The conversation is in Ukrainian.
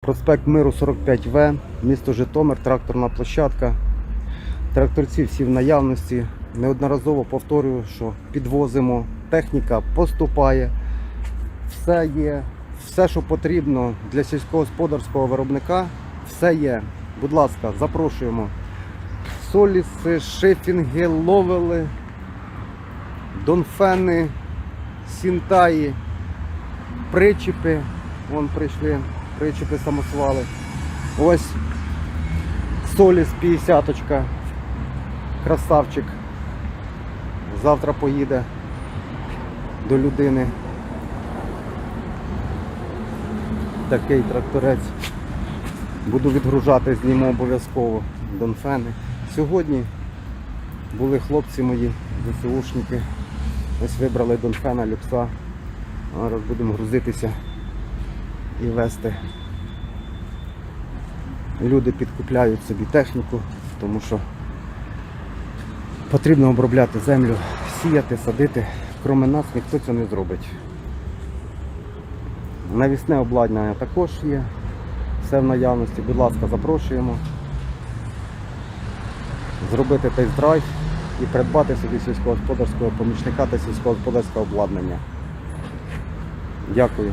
Проспект Миру 45В, місто Житомир, тракторна площадка. Тракторці всі в наявності. Неодноразово повторюю, що підвозимо, техніка поступає, все є, все, що потрібно для сільськогосподарського виробника, все є. Будь ласка, запрошуємо. Соліси, шифінги, ловели, донфени, сінтаї, причіпи. Вон прийшли, причіпи самосвали. Ось Соліс 50 красавчик. Завтра поїде до людини. Такий тракторець. Буду відгружати, зніму обов'язково донфени. Сьогодні були хлопці мої, ЗСУшники. Ось вибрали донфена люкса. Зараз будемо грузитися і вести. Люди підкупляють собі техніку, тому що потрібно обробляти землю, сіяти, садити. Кроме нас ніхто це не зробить. Навісне обладнання також є. Все в наявності. Будь ласка, запрошуємо. Зробити тест-драйв і придбати собі сільськогосподарського помічника та сільськогосподарського обладнання. Дякую.